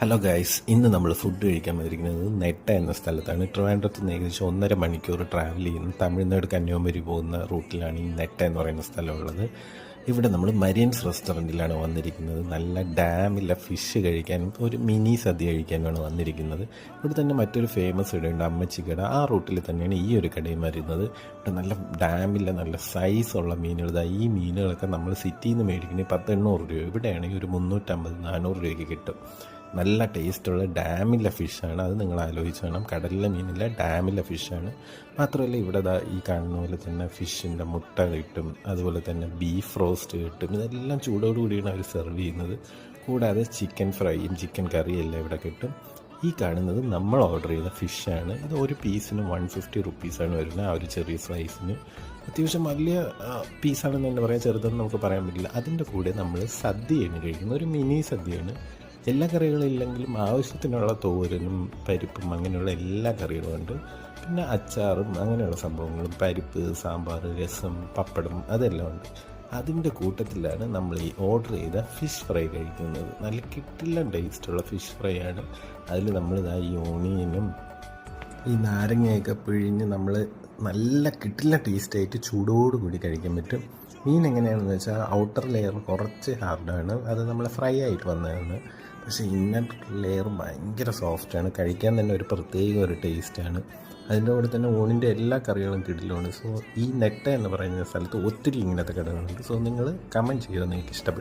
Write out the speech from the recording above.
Hello guys ഇന്ന് നമ്മൾ food കഴിക്കാൻ വന്നിരിക്കുന്നത് നെട്ട എന്ന സ്ഥലത്താണ്. ട്രിവാൻഡ്രത്ത് നിന്ന് ഏകദേശം ഒന്നര മണിക്കൂർ ട്രാവൽ ചെയ്യുന്ന. തമിഴ്നാട് കന്യാകുമാരി പോകുന്ന റൂട്ടിലാണ് ഈ നെട്ട എന്ന് പറയുന്ന സ്ഥലമുള്ളത്. ഇവിടെ നമ്മൾ മരിയൻസ് റെസ്റ്റോറന്റിലാണ് വന്നിരിക്കുന്നത്. നല്ല ഡാമിലെ ഫിഷ് കഴിക്കാനും ഒരു മിനി സദ്യ കഴിക്കാനുമാണ് വന്നിരിക്കുന്നത്. ഇവിടെ തന്നെ മറ്റൊരു ഫേമസ് ഇടയുണ്ട് അമ്മച്ചിക്കട ആ റൂട്ടിൽ തന്നെയാണ് ഈ ഒരു കടയും വരുന്നത്. ഇവിടെ നല്ല ഡാമിലെ നല്ല സൈസുള്ള മീനുകൾ. ഈ മീനുകളൊക്കെ നമ്മൾ സിറ്റിയിൽ നിന്ന് മേടിക്കുന്നത് പത്ത് എണ്ണൂറ് രൂപ. ഇവിടെയാണെങ്കിൽ ഒരു മുന്നൂറ്റമ്പത് നാനൂറ് രൂപയ്ക്ക് കിട്ടും. നല്ല ടേസ്റ്റുള്ള ഡാമിലെ ഫിഷാണ്. അത് നിങ്ങൾ ആലോചിച്ച് വേണം. കടലിലെ മീനില്ല ഡാമിലെ ഫിഷാണ്. മാത്രമല്ല ഇവിടെ ഈ കാണുന്ന പോലെ തന്നെ ഫിഷിന്റെ മുട്ട കിട്ടും അതുപോലെ തന്നെ ബീഫ് റോസ്റ്റ് കിട്ടും. ഇതെല്ലാം ചൂടോടുകൂടിയാണ് അവർ സെർവ് ചെയ്യുന്നത്. കൂടാതെ ചിക്കൻ ഫ്രൈയും ചിക്കൻ കറിയും എല്ലാം ഇവിടെ കിട്ടും. ഈ കാണുന്നത് നമ്മൾ ഓർഡർ ചെയ്ത ഫിഷാണ്. ഇത് ഒരു പീസിന് വൺ ഫിഫ്റ്റി റുപ്പീസാണ് വരുന്നത്. ആ ഒരു ചെറിയ സൈസിന്. അത്യാവശ്യം വലിയ പീസാണെന്ന് തന്നെ പറയാം. ചെറുതെന്ന് നമുക്ക് പറയാൻ പറ്റില്ല. അതിന്റെ കൂടെ നമ്മൾ സദ്യയാണ് കഴിക്കുന്നത്. ഒരു മിനി സദ്യയാണ്. എല്ലാ കറികളും ഇല്ലെങ്കിലും ആവശ്യത്തിനുള്ള തോരനും പരിപ്പും അങ്ങനെയുള്ള എല്ലാ കറികളും ഉണ്ട്. പിന്നെ അച്ചാറും അങ്ങനെയുള്ള സംഭവങ്ങളും പരിപ്പ് സാമ്പാർ രസം പപ്പടം അതെല്ലാം ഉണ്ട്. അതിന്റെ കൂട്ടത്തിലാണ് നമ്മൾ ഈ ഓർഡർ ചെയ്ത ഫിഷ് ഫ്രൈ കഴിക്കുന്നത്. നല്ല കിട്ടില്ല ടേസ്റ്റുള്ള ഫിഷ് ഫ്രൈ ആണ്. അതിൽ നമ്മൾ ഇതാ ഈ ഓണിയനും ഈ നാരങ്ങയൊക്കെ പിഴിഞ്ഞ് നമ്മൾ നല്ല കിട്ടില്ല ടേസ്റ്റായിട്ട് ചൂടോടുകൂടി കഴിക്കാൻ പറ്റും. മീൻ എങ്ങനെയാണെന്ന് വെച്ചാൽ ഔട്ടർ ലെയർ കുറച്ച് ഹാർഡാണ് അത് നമ്മൾ ഫ്രൈ ആയിട്ട് വന്നതാണ്. പക്ഷേ ഇന്നർ ലെയർ ഭയങ്കര സോഫ്റ്റാണ് കഴിക്കാൻ തന്നെ ഒരു പ്രത്യേക ഒരു ടേസ്റ്റാണ് അതിന്റെ കൂടെ തന്നെ ഊണിന്റെ എല്ലാ കറികളും കിടിലുമാണ്. സോ ഈ നെട്ട എന്ന് പറയുന്ന സ്ഥലത്ത് ഒത്തിരി ഇങ്ങനത്തെ കടകളുണ്ട്. സോ നിങ്ങൾ കമന്റ് ചെയ്യുമോ നിങ്ങൾക്ക് ഇഷ്ടപ്പെട്ടു